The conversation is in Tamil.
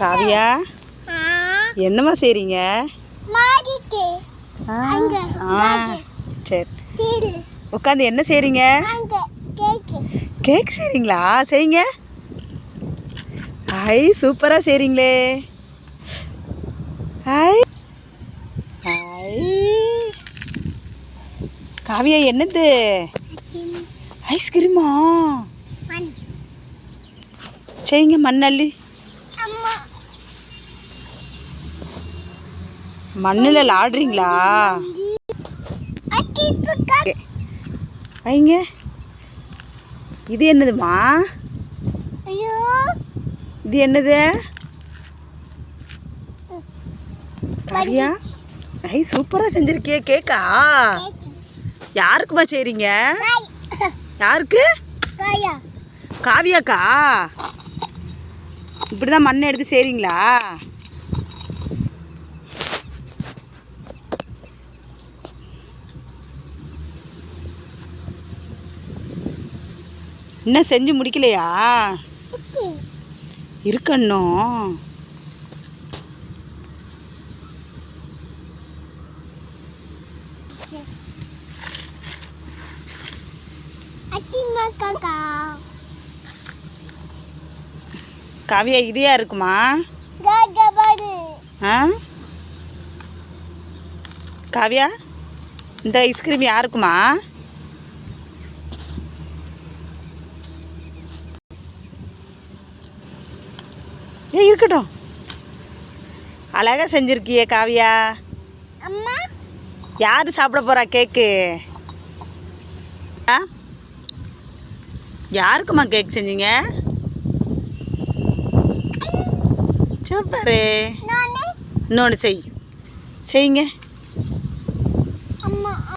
காவியா? என்னம்மா செய்றீங்க. சரி. உட்காந்து என்ன செய்றீங்க? கேக் செய்றீங்களா? செய்யுங்க. ஐ சூப்பராக செய்றீங்களே. ஐ ஐ காவியா என்னது? ஐஸ்கிரீமா. செய்யுங்க மண்ணள்ளி அம்மா மண்ணில் ஓகே வைங்க. இது என்னதுமா? ஐயோ. இது என்னது? காவியா? ஐ சூப்பராக செஞ்சுருக்கியே கேக்கா. யாருக்குமா செய்கிறீங்க யாருக்கு? காவியாக்கா? இப்படி தான் மண்ணை எடுத்து செய்கிறீங்களா இன்னும் செஞ்சு முடிக்கலையா? மக்காக்கா காவியா இதையா இருக்குமா? ஆ? காவியா இந்த ஐஸ்கிரீம் யாருக்குமா? ஏ இருக்கட்டும். அழகா செஞ்சிருக்கியே காவியா. அம்மா. யார் சாப்பிட போகிறா கேக்கு? ஆ? யாருக்குமா கேக் செஞ்சீங்க? சூப்பரு நானே. இன்னொன்று செய். செய்யுங்க.